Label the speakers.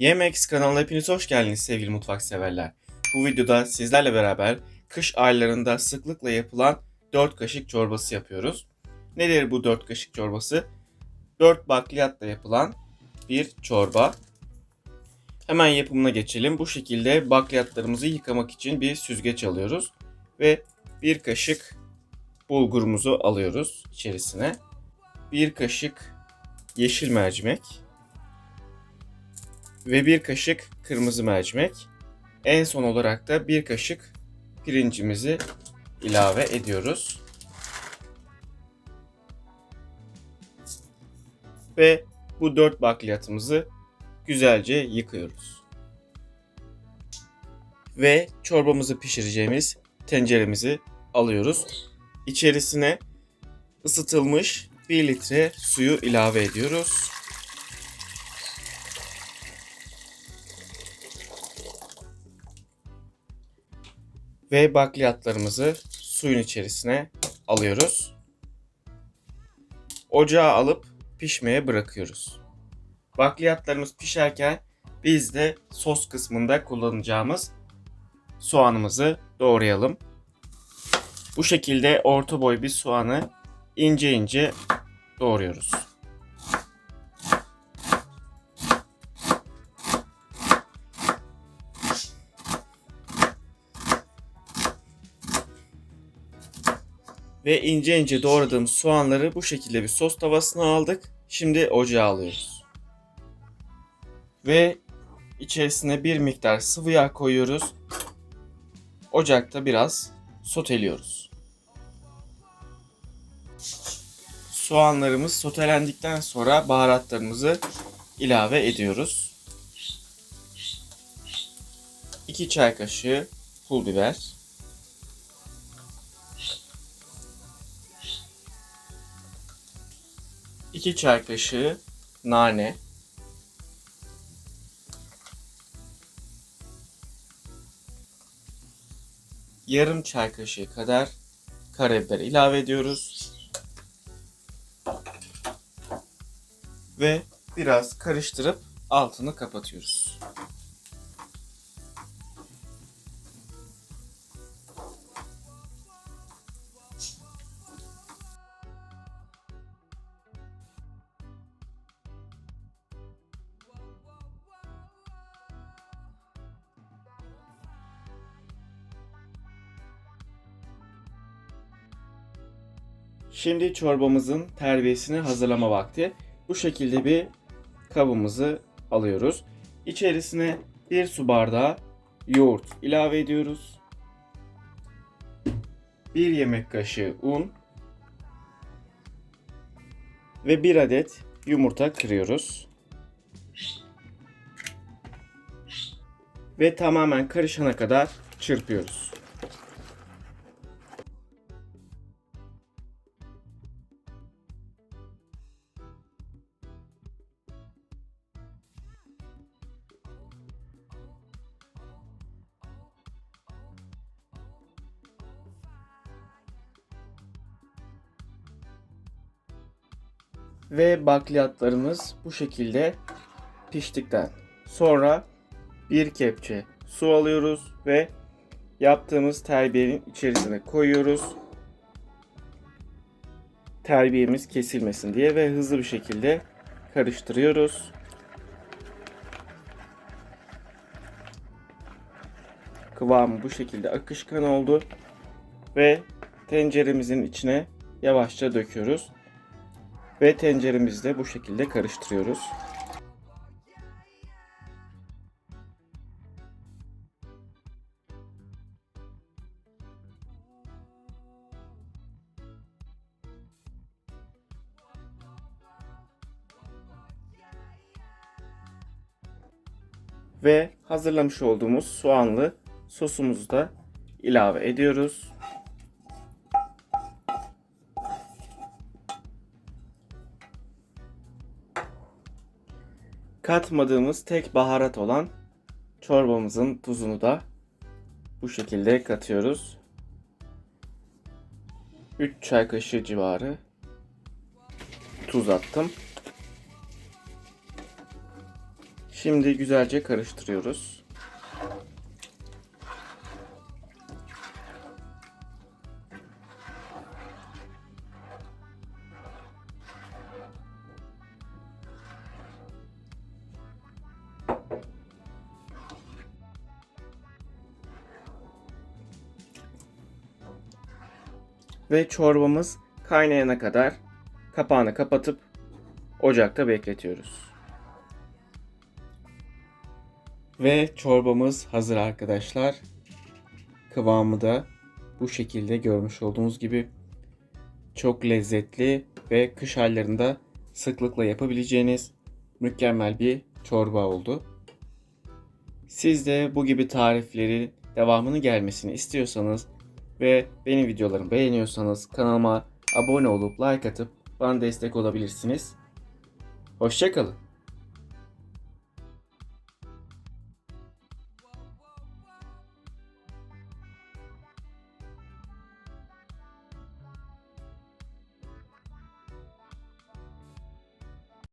Speaker 1: Yemex kanalına hepiniz hoş geldiniz sevgili mutfak severler. Bu videoda sizlerle beraber kış aylarında sıklıkla yapılan 4 kaşık çorbası yapıyoruz. Nedir bu 4 kaşık çorbası? 4 bakliyatla yapılan bir çorba. Hemen yapımına geçelim. Bu şekilde bakliyatlarımızı yıkamak için bir süzgeç alıyoruz. Ve bir kaşık bulgurumuzu alıyoruz içerisine. Bir kaşık yeşil mercimek ve bir kaşık kırmızı mercimek. En son olarak da bir kaşık pirincimizi ilave ediyoruz. Ve bu dört bakliyatımızı güzelce yıkıyoruz. Ve çorbamızı pişireceğimiz tenceremizi alıyoruz. İçerisine ısıtılmış 1 litre suyu ilave ediyoruz. Ve bakliyatlarımızı suyun içerisine alıyoruz. Ocağa alıp pişmeye bırakıyoruz. Bakliyatlarımız pişerken biz de sos kısmında kullanacağımız soğanımızı doğrayalım. Bu şekilde orta boy bir soğanı ince ince doğruyoruz. Ve ince ince doğradığımız soğanları bu şekilde bir sos tavasına aldık. Şimdi ocağa alıyoruz. Ve içerisine bir miktar sıvı yağ koyuyoruz. Ocakta biraz soteliyoruz. Soğanlarımız sotelendikten sonra baharatlarımızı ilave ediyoruz. 2 çay kaşığı pul biber. 2 çay kaşığı nane. Yarım çay kaşığı kadar karabiber ilave ediyoruz. Ve biraz karıştırıp altını kapatıyoruz. Şimdi çorbamızın terbiyesini hazırlama vakti. Bu şekilde bir kabımızı alıyoruz. İçerisine bir su bardağı yoğurt ilave ediyoruz. Bir yemek kaşığı un ve bir adet yumurta kırıyoruz. Ve tamamen karışana kadar çırpıyoruz. Ve bakliyatlarımız bu şekilde piştikten sonra bir kepçe su alıyoruz ve yaptığımız terbiyenin içerisine koyuyoruz. Terbiyemiz kesilmesin diye ve hızlı bir şekilde karıştırıyoruz. Kıvamı bu şekilde akışkan oldu ve tenceremizin içine yavaşça döküyoruz. Ve tenceremizde bu şekilde karıştırıyoruz. Ve hazırlamış olduğumuz soğanlı sosumuzu da ilave ediyoruz. Katmadığımız tek baharat olan çorbamızın tuzunu da bu şekilde katıyoruz. 3 çay kaşığı civarı tuz attım. Şimdi güzelce karıştırıyoruz. Ve çorbamız kaynayana kadar kapağını kapatıp ocakta bekletiyoruz. Ve çorbamız hazır arkadaşlar. Kıvamı da bu şekilde görmüş olduğunuz gibi çok lezzetli ve kış aylarında sıklıkla yapabileceğiniz mükemmel bir çorba oldu. Siz de bu gibi tarifleri devamını gelmesini istiyorsanız ve benim videolarımı beğeniyorsanız kanalıma abone olup like atıp bana destek olabilirsiniz. Hoşçakalın.